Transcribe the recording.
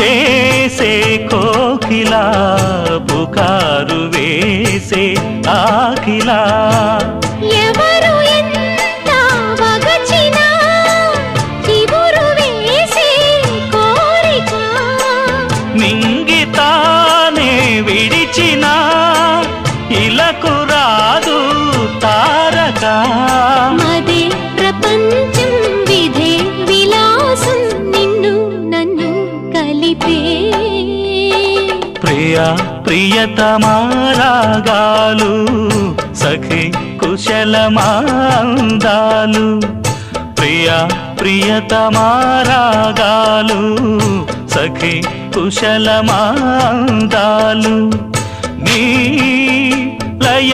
చేసే కోకిలా పుకారు వేసే ఆకిలా. మింగితానే విడిచిన ఇలకు రాదు తారక. మదే ప్రియా ప్రియతమారాగాలు సఖి కుశలమాందాలు. ప్రియా ప్రియతమారాగాలు సఖి కుశలమాందాలు. నీ